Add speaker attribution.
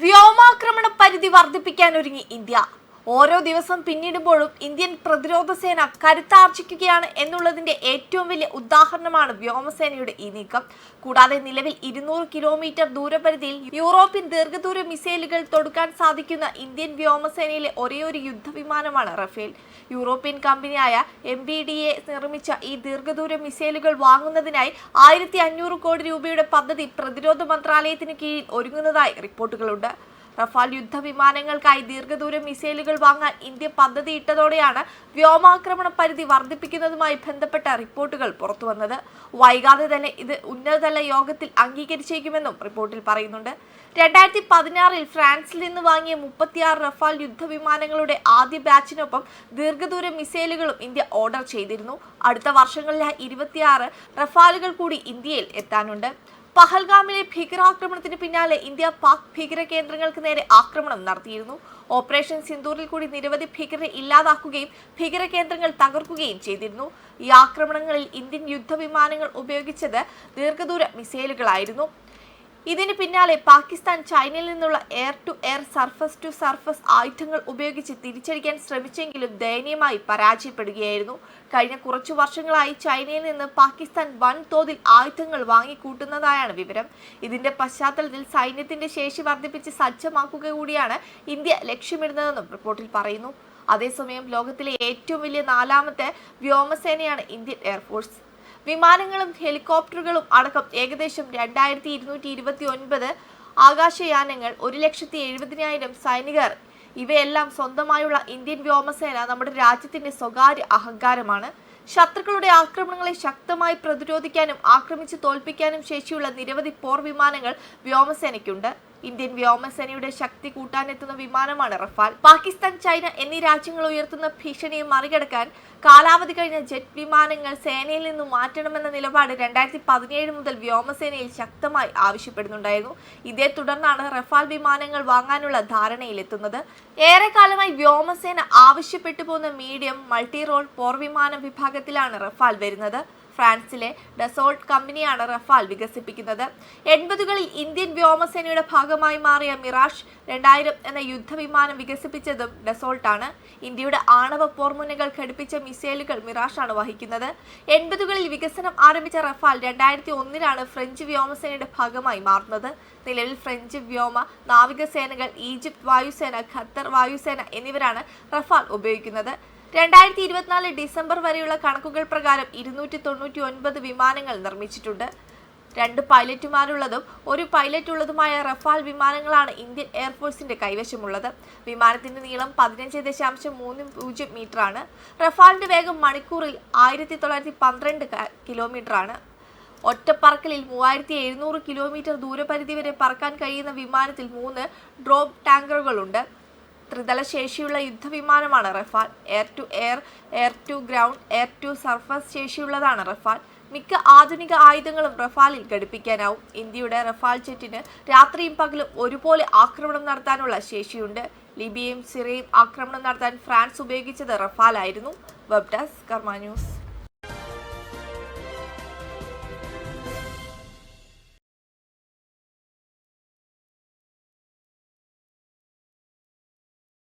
Speaker 1: വ്യോമാക്രമണ പരിധി വർദ്ധിപ്പിക്കാൻ ഒരുങ്ങി ഇന്ത്യ. ഓരോ ദിവസം പിന്നിടുമ്പോഴും ഇന്ത്യൻ പ്രതിരോധ സേന കരുത്താർജിക്കുകയാണ് എന്നുള്ളതിന്റെ ഏറ്റവും വലിയ ഉദാഹരണമാണ് വ്യോമസേനയുടെ ഈ നീക്കം. കൂടാതെ നിലവിൽ ഇരുന്നൂറ് കിലോമീറ്റർ ദൂരപരിധിയിൽ യൂറോപ്യൻ ദീർഘദൂര മിസൈലുകൾ തൊടുക്കാൻ സാധിക്കുന്ന ഇന്ത്യൻ വ്യോമസേനയിലെ ഒരേയൊരു യുദ്ധവിമാനമാണ് റഫേൽ. യൂറോപ്യൻ കമ്പനിയായ എം ബി ഡി എ നിർമ്മിച്ച ഈ ദീർഘദൂര മിസൈലുകൾ വാങ്ങുന്നതിനായി ആയിരത്തി അഞ്ഞൂറ് കോടി രൂപയുടെ പദ്ധതി പ്രതിരോധ മന്ത്രാലയത്തിന് കീഴിൽ ഒരുങ്ങുന്നതായി റിപ്പോർട്ടുകളുണ്ട്. റഫാൽ യുദ്ധ വിമാനങ്ങൾക്കായി ദീർഘദൂര മിസൈലുകൾ വാങ്ങാൻ ഇന്ത്യ പദ്ധതിയിട്ടതോടെയാണ് വ്യോമാക്രമണ പരിധി വർദ്ധിപ്പിക്കുന്നതുമായി ബന്ധപ്പെട്ട റിപ്പോർട്ടുകൾ പുറത്തുവന്നത്. വൈകാതെ തന്നെ ഇത് ഉന്നതതല യോഗത്തിൽ അംഗീകരിച്ചേക്കുമെന്നും റിപ്പോർട്ടിൽ പറയുന്നുണ്ട്. രണ്ടായിരത്തി പതിനാറിൽ ഫ്രാൻസിൽ നിന്ന് വാങ്ങിയ മുപ്പത്തിയാറ് റഫാൽ യുദ്ധ വിമാനങ്ങളുടെ ആദ്യ ബാച്ചിനൊപ്പം ദീർഘദൂര മിസൈലുകളും ഇന്ത്യ ഓർഡർ ചെയ്തിരുന്നു. അടുത്ത വർഷങ്ങളിലെ ഇരുപത്തിയാറ് റഫാലുകൾ കൂടി ഇന്ത്യയിൽ എത്താനുണ്ട്. പഹൽഗാമിലെ ഭീകരാക്രമണത്തിന് പിന്നാലെ ഇന്ത്യ പാക് ഭീകര കേന്ദ്രങ്ങൾക്ക് നേരെ ആക്രമണം നടത്തിയിരുന്നു. ഓപ്പറേഷൻ സിന്ദൂറിൽ കൂടി നിരവധി ഭീകരരെ ഇല്ലാതാക്കുകയും ഭീകര കേന്ദ്രങ്ങൾ തകർക്കുകയും ചെയ്തിരുന്നു. ഈ ആക്രമണങ്ങളിൽ ഇന്ത്യൻ യുദ്ധവിമാനങ്ങൾ ഉപയോഗിച്ചത് ദീർഘദൂര മിസൈലുകളായിരുന്നു. ഇതിന് പിന്നാലെ പാകിസ്ഥാൻ ചൈനയിൽ നിന്നുള്ള air to air surface to surface ആയുധങ്ങൾ ഉപയോഗിച്ച് തിരിച്ചടിക്കാൻ ശ്രമിച്ചെങ്കിലും ദയനീയമായി പരാജയപ്പെടുകയായിരുന്നു. കഴിഞ്ഞ കുറച്ചു വർഷങ്ങളായി ചൈനയിൽ നിന്ന് പാകിസ്ഥാൻ വൻതോതിൽ ആയുധങ്ങൾ വാങ്ങിക്കൂട്ടുന്നതായാണ് വിവരം. ഇതിന്റെ പശ്ചാത്തലത്തിൽ സൈന്യത്തിന്റെ ശേഷി വർദ്ധിപ്പിച്ച് സജ്ജമാക്കുക കൂടിയാണ് ഇന്ത്യ ലക്ഷ്യമിടുന്നതെന്നും റിപ്പോർട്ടിൽ പറയുന്നു. അതേസമയം ലോകത്തിലെ ഏറ്റവും വലിയ നാലാമത്തെ വ്യോമസേനയാണ് ഇന്ത്യൻ എയർഫോഴ്സ് വിമാനങ്ങളും ഹെലികോപ്റ്ററുകളും അടക്കം ഏകദേശം രണ്ടായിരത്തി ഇരുന്നൂറ്റി ഇരുപത്തി ഒൻപത് ആകാശയാനങ്ങൾ ഒരു ലക്ഷത്തി എഴുപതിനായിരം സൈനികർ. ഇവയെല്ലാം സ്വന്തമായുള്ള ഇന്ത്യൻ വ്യോമസേന നമ്മുടെ രാജ്യത്തിന്റെ സ്വകാര്യ അഹങ്കാരമാണ്. ശത്രുക്കളുടെ ആക്രമണങ്ങളെ ശക്തമായി പ്രതിരോധിക്കാനും ആക്രമിച്ച് തോൽപ്പിക്കാനും ശേഷിയുള്ള നിരവധി പോർ വിമാനങ്ങൾ വ്യോമസേനയ്ക്കുണ്ട്. ഇന്ത്യൻ വ്യോമസേനയുടെ ശക്തി കൂട്ടാനെത്തുന്ന വിമാനമാണ് റഫാൽ. പാകിസ്ഥാൻ ചൈന എന്നീ രാജ്യങ്ങൾ ഉയർത്തുന്ന ഭീഷണിയെ മറികടക്കാൻ കാലാവധി കഴിഞ്ഞ ജെറ്റ് വിമാനങ്ങൾ സേനയിൽ നിന്നും മാറ്റണമെന്ന നിലപാട് രണ്ടായിരത്തി പതിനേഴ് മുതൽ വ്യോമസേനയിൽ ശക്തമായി ആവശ്യപ്പെടുന്നുണ്ടായിരുന്നു. ഇതേ തുടർന്നാണ് റഫാൽ വിമാനങ്ങൾ വാങ്ങാനുള്ള ധാരണയിലെത്തുന്നത്. ഏറെക്കാലമായി വ്യോമസേന ആവശ്യപ്പെട്ടു പോകുന്ന മീഡിയം മൾട്ടി റോൾ പോർ വിമാന വിഭാഗത്തിലാണ് റഫാൽ വരുന്നത്. ഫ്രാൻസിലെ ഡസോൾട്ട് കമ്പനിയാണ് റഫാൽ വികസിപ്പിക്കുന്നത്. എൺപതുകളിൽ ഇന്ത്യൻ വ്യോമസേനയുടെ ഭാഗമായി മാറിയ മിറാഷ് രണ്ടായിരം എന്ന യുദ്ധവിമാനം വികസിപ്പിച്ചതും ഡസോൾട്ടാണ്. ഇന്ത്യയുടെ ആണവ പോർമുനകൾ ഘടിപ്പിച്ച മിസൈലുകൾ മിറാഷാണ് വഹിക്കുന്നത്. എൺപതുകളിൽ വികസനം ആരംഭിച്ച റഫാൽ രണ്ടായിരത്തി ഒന്നിലാണ് ഫ്രഞ്ച് വ്യോമസേനയുടെ ഭാഗമായി മാറുന്നത്. നിലവിൽ ഫ്രഞ്ച് വ്യോമ നാവികസേനകൾ ഈജിപ്ത് വായുസേന ഖത്തർ വായുസേന എന്നിവരാണ് റഫാൽ ഉപയോഗിക്കുന്നത്. രണ്ടായിരത്തി ഇരുപത്തിനാല് ഡിസംബർ വരെയുള്ള കണക്കുകൾ പ്രകാരം ഇരുന്നൂറ്റി തൊണ്ണൂറ്റി ഒൻപത് വിമാനങ്ങൾ നിർമ്മിച്ചിട്ടുണ്ട്. രണ്ട് പൈലറ്റുമാരുള്ളതും ഒരു പൈലറ്റ് ഉള്ളതുമായ റഫാൽ വിമാനങ്ങളാണ് ഇന്ത്യൻ എയർഫോഴ്സിന്റെ കൈവശമുള്ളത്. വിമാനത്തിന്റെ നീളം പതിനഞ്ച് ദശാംശം മൂന്ന് പൂജ്യം മീറ്ററാണ്. റഫാലിന്റെ വേഗം മണിക്കൂറിൽ ആയിരത്തി തൊള്ളായിരത്തി പന്ത്രണ്ട് കിലോമീറ്ററാണ്. ഒറ്റപ്പറക്കലിൽ മൂവായിരത്തി എഴുന്നൂറ് കിലോമീറ്റർ ദൂരപരിധി വരെ പറക്കാൻ കഴിയുന്ന വിമാനത്തിൽ മൂന്ന് ഡ്രോപ്പ് ടാങ്കറുകളുണ്ട്. ത്രിതല ശേഷിയുള്ള യുദ്ധവിമാനമാണ് Rafale. Air to air air to ground air to surface ശേഷിയുള്ളതാണ് Rafale. മിക്ക ആധുനിക ആയുധങ്ങളും റഫാലിൽ ഘടിപ്പിക്കാനാവും. ഇന്ത്യയുടെ റഫാൽ ജെറ്റിന് രാത്രിയും പകലും ഒരുപോലെ ആക്രമണം നടത്താനുള്ള ശേഷിയുണ്ട്. ലിബിയയും സിറിയയും ആക്രമണം നടത്താൻ ഫ്രാൻസ് ഉപയോഗിച്ചത് റഫാലായിരുന്നു. Web desk news